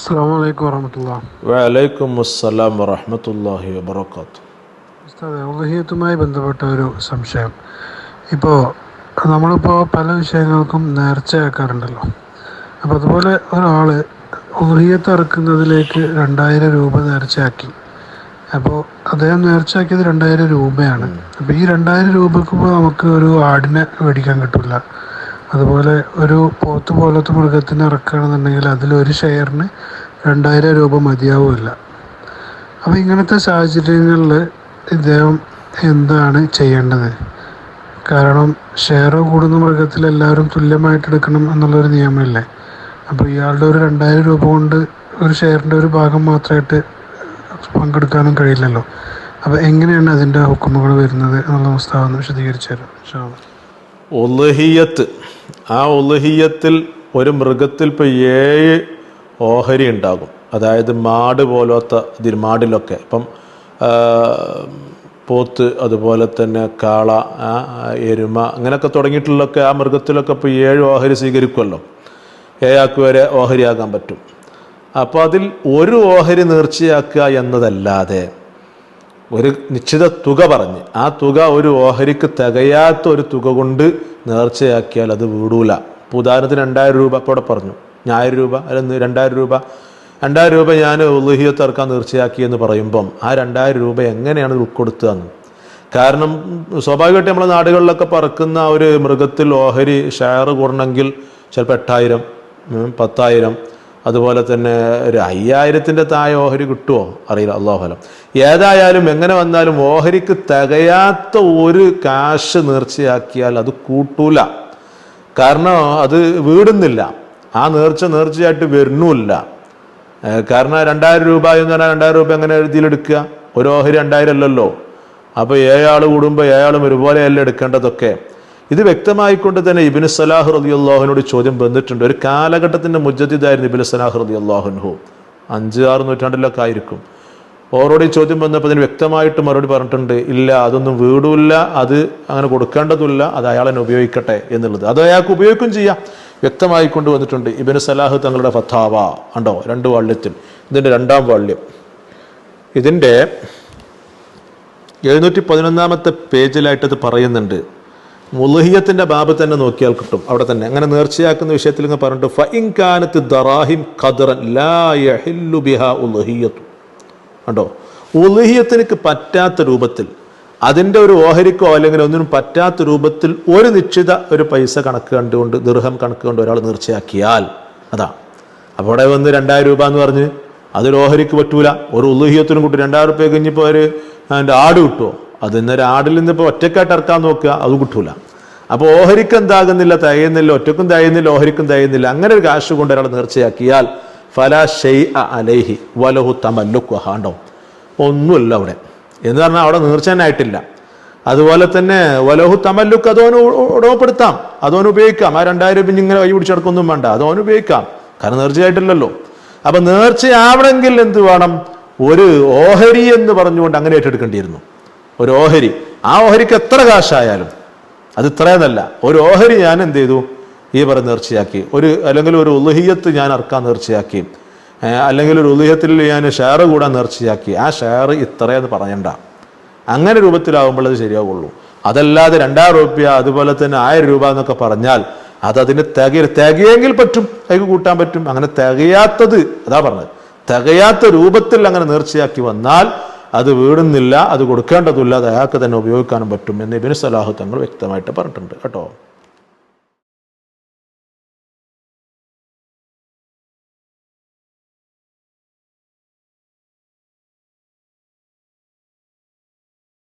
അസ്സാം വലൈക്കും വറഹമത്തുള്ള. വലൈക്കും അസ്സലാം വറഹമത്തല്ലാഹി വബർക്കാത്തു ഉസ്താദെ ഉലഹിയത്തുമായി ബന്ധപ്പെട്ട ഒരു സംശയം. ഇപ്പോൾ നമ്മളിപ്പോൾ പല വിഷയങ്ങൾക്കും നേർച്ചയാക്കാറുണ്ടല്ലോ അപ്പോൾ അതുപോലെ ഒരാൾ ഉലഹിയത്ത് ഇറക്കുന്നതിലേക്ക് രണ്ടായിരം രൂപ നേർച്ചയാക്കി. അപ്പോൾ അദ്ദേഹം നേർച്ചയാക്കിയത് രണ്ടായിരം രൂപയാണ്. അപ്പോൾ ഈ രണ്ടായിരം രൂപക്ക് ഇപ്പോൾ നമുക്ക് ഒരു ആടിനെ മേടിക്കാൻ കിട്ടില്ല അതുപോലെ ഒരു പോത്ത് പോലത്തെ മൃഗത്തിന് ഇറക്കുകയാണെന്നുണ്ടെങ്കിൽ അതിലൊരു ഷെയറിന് രണ്ടായിരം രൂപ മതിയാവുമല്ല. അപ്പോൾ ഇങ്ങനത്തെ സാഹചര്യങ്ങളിൽ ഇദ്ദേഹം എന്താണ് ചെയ്യേണ്ടത്? കാരണം ഷെയർ കൂടുന്ന മൃഗത്തിൽ എല്ലാവരും തുല്യമായിട്ട് എടുക്കണം എന്നുള്ളൊരു നിയമമല്ലേ? അപ്പോൾ ഇയാളുടെ ഒരു രണ്ടായിരം രൂപ കൊണ്ട് ഒരു ഷെയറിന്റെ ഒരു ഭാഗം മാത്രമായിട്ട് പങ്കെടുക്കാനും കഴിയില്ലല്ലോ. അപ്പോൾ എങ്ങനെയാണ് അതിന്റെ ഹുക്കുമുകൾ വരുന്നത് എന്നുള്ള ഒന്ന് വിശദീകരിച്ചു തരാം ഒലഹിയത്ത് ആ ഒലഹിയത്തിൽ ഒരു മൃഗത്തിൽ ഇപ്പോൾ ഏഴ് ഓഹരി ഉണ്ടാകും. അതായത് മാട് പോലത്തെ ഇതിൽ മാടിലൊക്കെ. ഇപ്പം പോത്ത് അതുപോലെ തന്നെ കാള എരുമ അങ്ങനെയൊക്കെ തുടങ്ങിയിട്ടുള്ളൊക്കെ ആ മൃഗത്തിലൊക്കെ ഇപ്പോൾ ഏഴ് ഓഹരി സ്വീകരിക്കുമല്ലോ. ഏഴാക്ക് വരെ ഓഹരിയാകാൻ പറ്റും. അപ്പോൾ അതിൽ ഒരു ഓഹരി നേർച്ചയാക്കുക എന്നതല്ലാതെ ഒരു നിശ്ചിത തുക പറഞ്ഞ് ആ തുക ഒരു ഓഹരിക്ക് തികയാത്ത ഒരു തുക കൊണ്ട് നേർച്ചയാക്കിയാൽ അത് വീടൂല. ഉദാഹരണത്തിന് രണ്ടായിരം രൂപ ഇപ്പോൾ പറഞ്ഞു. ആയിരം രൂപ അല്ലെങ്കിൽ രണ്ടായിരം രൂപ. രണ്ടായിരം രൂപ ഞാൻ ഉലുഹിയത്ത് ഇറക്കാൻ തീർച്ചയാക്കി എന്ന് പറയുമ്പം ആ രണ്ടായിരം രൂപ എങ്ങനെയാണ് ഉൾക്കൊടുത്തതെന്ന് കാരണം സ്വാഭാവികമായിട്ട് നമ്മുടെ നാടുകളിലൊക്കെ പറക്കുന്ന ഒരു മൃഗത്തിൽ ഓഹരി ഷെയർ കൂടണമെങ്കിൽ ചിലപ്പോൾ എട്ടായിരം പത്തായിരം അതുപോലെ തന്നെ ഒരു അയ്യായിരത്തിന്റെ താഴെ ഓഹരി കിട്ടുമോ അറിയില്ല അള്ളാഹുലം ഏതായാലും എങ്ങനെ വന്നാലും ഓഹരിക്ക് തികയാത്ത ഒരു കാശ് നേർച്ചയാക്കിയാൽ അത് കൂട്ടൂല. കാരണം അത് വീടുന്നില്ല. ആ നേർച്ച നേർച്ചയായിട്ട് വരുന്നുമില്ല. കാരണം രണ്ടായിരം രൂപ എന്ന് പറഞ്ഞാൽ രണ്ടായിരം രൂപ എങ്ങനെ എഴുതിയിലെടുക്കുക ഒരു ഓഹരി രണ്ടായിരം അല്ലല്ലോ. അപ്പോൾ ഏഴാൾ കൂടുമ്പോൾ ഏഴാളും ഒരുപോലെയല്ല എടുക്കേണ്ടതൊക്കെ. ഇത് വ്യക്തമായിക്കൊണ്ട് തന്നെ ഇബിന് സലാഹ് റതി അള്ളാഹുനോട് ചോദ്യം വന്നിട്ടുണ്ട്. ഒരു കാലഘട്ടത്തിന്റെ മുജദ്ദിദായിരുന്നു ഇബിന് സലാഹ് റതി അള്ളാഹുൻഹു അഞ്ച് ആറ് നൂറ്റാണ്ടിലൊക്കെ ആയിരിക്കും. ഓരോട് ഈ ചോദ്യം വന്നപ്പോൾ അതിന് വ്യക്തമായിട്ട് മറുപടി പറഞ്ഞിട്ടുണ്ട് ഇല്ല അതൊന്നും വീടില്ല അത് അങ്ങനെ കൊടുക്കേണ്ടതില്ല അത് അയാൾ തന്നെ ഉപയോഗിക്കട്ടെ എന്നുള്ളത്. അത് അയാൾക്ക് ഉപയോഗിക്കുകയും ചെയ്യാം. വ്യക്തമായി കൊണ്ടുവന്നിട്ടുണ്ട് ഇബിന് സലാഹ് തങ്ങളുടെ ഫത്താവ ഉണ്ടോ രണ്ട് വാള്യത്തിൽ. ഇതിന്റെ രണ്ടാം വാള്യം. ഇതിന്റെ എഴുന്നൂറ്റി പതിനൊന്നാമത്തെ പേജിലായിട്ടത് പറയുന്നുണ്ട്. മുലഹിയത്തിന്റെ ബാബ് തന്നെ നോക്കിയാൽ കിട്ടും അവിടെ തന്നെ. അങ്ങനെ നേർച്ചയാക്കുന്ന വിഷയത്തിൽ ഇങ്ങനെ പറഞ്ഞിട്ട് ഫഇൻകാനത്ത് ദറാഹിം ഖദറൻ ലാ യഹില്ലു ബിഹാ ഉലുഹിയത്തു കണ്ടോ? ഉലഹിയത്തിനക്ക് പറ്റാത്ത രൂപത്തിൽ അതിന്റെ ഒരു ഓഹരിക്കോ അല്ലെങ്കിൽ ഒന്നിനും പറ്റാത്ത രൂപത്തിൽ ഒരു നിശ്ചിത ഒരു പൈസ കണക്ക് കണ്ടുകൊണ്ട് ദീർഘം കണക്ക് കൊണ്ട് ഒരാൾ നേർച്ചയാക്കിയാൽ അതാ അപ്പോൾ അവിടെ വന്ന് രണ്ടായിരം രൂപ എന്ന് പറഞ്ഞ് അതൊരു ഓഹരിക്ക് പറ്റൂല. ഒരു ഉലുഹിയത്തിനും കൂട്ടി രണ്ടായിരം രൂപ കഴിഞ്ഞപ്പോൾ ഒരു അതിന്റെ ആട് കിട്ടുമോ അത് ഇന്നൊരു ആടിൽ നിന്ന് ഇപ്പോൾ ഒറ്റക്കായിട്ട് ഇറക്കാൻ നോക്കുക അത് കിട്ടൂല. അപ്പോൾ ഓഹരിക്ക് എന്താകുന്നില്ല തയ്യുന്നില്ല ഒറ്റക്കും തയ്യുന്നില്ല ഓഹരിക്കും തയ്യുന്നില്ല. അങ്ങനെ ഒരു കാശ് കൊണ്ട് ഒരാൾ നേർച്ചയാക്കിയാൽ ഫല ഷെയ് അലൈഹി വലഹു തമല്ലുക്ക് ഹാണ്ടോ ഒന്നുമില്ല അവിടെ. എന്ന് പറഞ്ഞാൽ അവിടെ നീർച്ചനായിട്ടില്ല അതുപോലെ തന്നെ വലഹു തമല്ലുക്ക് അതോന് ഉടമപ്പെടുത്താം. അതോന് ഉപയോഗിക്കാം. ആ രണ്ടായിരം പിന്നെ ഇങ്ങനെ കൈ പിടിച്ചെടുക്കൊന്നും വേണ്ട. അതോന് ഉപയോഗിക്കാം. കാരണം നേർച്ചയായിട്ടില്ലല്ലോ. അപ്പൊ നേർച്ചയാവണമെങ്കിൽ എന്ത് വേണം? ഒരു ഓഹരി എന്ന് പറഞ്ഞുകൊണ്ട് അങ്ങനെ ഏറ്റെടുക്കേണ്ടിയിരുന്നു. ഒരു ഓഹരി. ആ ഓഹരിക്ക് എത്ര കാശായാലും. അത് ഇത്രയെന്നല്ല. ഒരു ഓഹരി ഞാൻ എന്ത് ചെയ്തു? ഈ പറഞ്ഞ നേർച്ചയാക്കി. ഒരു അല്ലെങ്കിൽ ഒരു ഉലഹിയത്ത് ഞാൻ അർക്കാൻ നേർച്ചയാക്കി. അല്ലെങ്കിൽ ഒരു ഉലഹിയത്തിൽ ഞാൻ ഷെയർ കൂടാൻ നേർച്ചയാക്കി. ആ ഷെയർ ഇത്രയെന്ന് പറയണ്ട. അങ്ങനെ രൂപത്തിലാവുമ്പോൾ അത് ശരിയാവുള്ളൂ. അതല്ലാതെ രണ്ടായിരം രൂപ അതുപോലെ തന്നെ ആയിരം രൂപ എന്നൊക്കെ പറഞ്ഞാൽ അത് അതിന് തികയ തികയെങ്കിൽ പറ്റും. അതിന് കൂട്ടാൻ പറ്റും. അങ്ങനെ തികയാത്തത് അതാ പറഞ്ഞത്. തികയാത്ത രൂപത്തിൽ അങ്ങനെ നേർച്ചയാക്കി വന്നാൽ അത് വീടുന്നില്ല അത് കൊടുക്കേണ്ടതില്ല അത് അയാൾക്ക് തന്നെ ഉപയോഗിക്കാനും പറ്റും എന്ന് ഇബിന് സലാഹു തങ്ങൾ വ്യക്തമായിട്ട് പറഞ്ഞിട്ടുണ്ട്. കേട്ടോ?